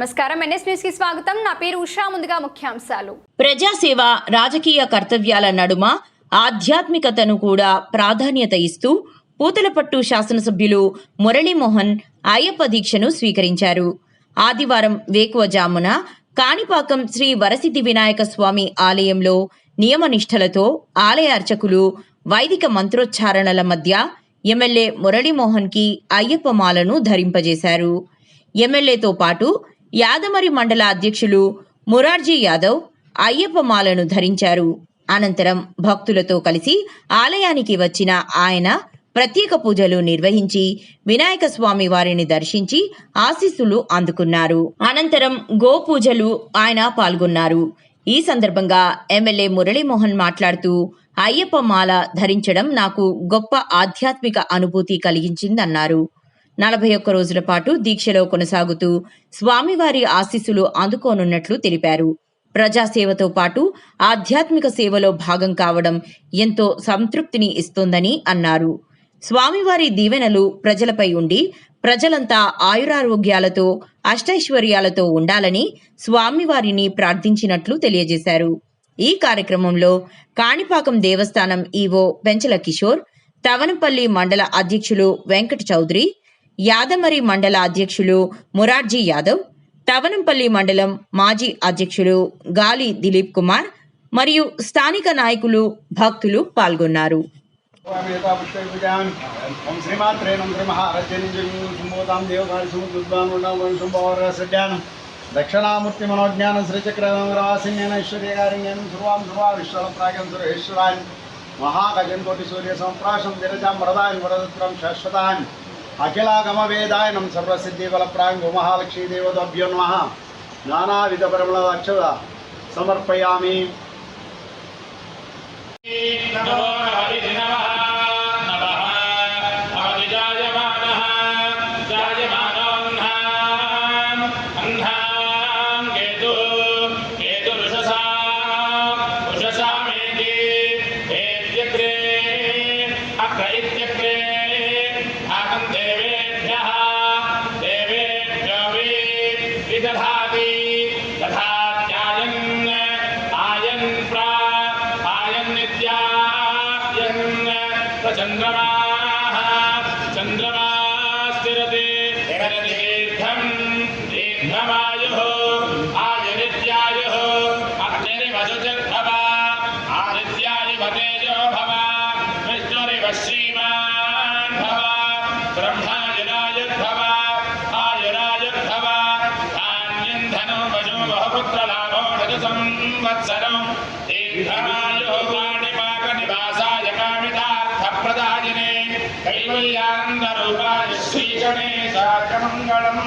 నమస్కారం. ఎన్ఎస్ న్యూస్కి స్వాగతం. నా పేరు ఉషా. ముందుగా ముఖ్యాంశాలు. ప్రజాసేవ రాజకీయ కర్తవ్యాల నడుమ ఆధ్యాత్మికతను కూడా ప్రాధాన్యత ఇస్తూ పూతలపట్టు శాసనసభ్యులు మురళీమోహన్ అయ్యప్ప దీక్షను స్వీకరించారు. ఆదివారం వేకువజామున కాణిపాకం శ్రీ వరసిద్ధి వినాయక స్వామి ఆలయంలో నియమనిష్టలతో ఆలయ అర్చకులు వైదిక మంత్రోచ్చారణల మధ్య ఎమ్మెల్యే మురళీమోహన్కి అయ్యప్ప మాలను ధరింపజేశారు. ఎమ్మెల్యేతో పాటు యాదమరి మండల అధ్యక్షులు మురార్జీ యాదవ్ అయ్యప్ప మాలను ధరించారు. అనంతరం భక్తులతో కలిసి ఆలయానికి వచ్చిన ఆయన ప్రత్యేక పూజలు నిర్వహించి వినాయక స్వామి వారిని దర్శించి ఆశీస్సులు అందుకున్నారు. అనంతరం గో పూజలు ఆయన పాల్గొన్నారు. ఈ సందర్భంగా ఎమ్మెల్యే మురళీమోహన్ మాట్లాడుతూ అయ్యప్ప మాల ధరించడం నాకు గొప్ప ఆధ్యాత్మిక అనుభూతి కలిగించిందన్నారు. నలభై ఒక్క రోజుల పాటు దీక్షలో కొనసాగుతూ స్వామివారి ఆశీస్సులు అందుకోనున్నట్లు తెలిపారు. ప్రజాసేవతో పాటు ఆధ్యాత్మిక సేవలో భాగం కావడం ఎంతో సంతృప్తిని ఇస్తోందని అన్నారు. స్వామివారి దీవెనలు ప్రజలపై ఉండి ప్రజలంతా ఆయురారోగ్యాలతో అష్టైశ్వర్యాలతో ఉండాలని స్వామివారిని ప్రార్థించినట్లు తెలియజేశారు. ఈ కార్యక్రమంలో కాణిపాకం దేవస్థానం ఈవో పెంచల కిషోర్ తవనపల్లి మండల అధ్యక్షులు వెంకట చౌదరి యాదమరి మండల అధ్యక్షులు మురార్జీ యాదవ్ తవనంపల్లి మండలం మాజీ అధ్యక్షులు గాలి దిలీప్ కుమార్ మరియు స్థానిక నాయకులు భక్తులు పాల్గొన్నారు దక్షిణామూర్తి మనోజ్ఞానం శ్రీచక్రవాసిన్యన ఐశ్వర్యకారిణ్యం సర్వాం సర్వా విశ్వల ప్రాగం సురేశ్వరాన్ మహాగజం కోటి సూర్య సంప్రాశం విరజాం వరదాన్ వరదత్రం శాశ్వతాన్ అఖిలాగమ వేదాయనం సర్వసిద్ధి బల ప్రాంగు మహాలక్ష్మీ దేవతభ్యో నమ నానావిధ పరిమళ అక్షద సమర్పయామి నమో నమః चंद्रमा चंद्रमा स्थिरते दीर्घम्, दीर्घमायुः आयुरित्यायुः अग्निरिवसुजर्भव आदित्यादिव तेजो भव विष्णुरिव श्रीमान् ब्रह्मायुरायुर्भव, आयुरायुर्भव धान्यं धनो वजो बहुपुत्रलाभो रजसंवत्सरं दीर्घमायुः। కామితార్థప్రదాయినే కైవల్యానందరూపాయ శ్రీగణేశాయ మంగళం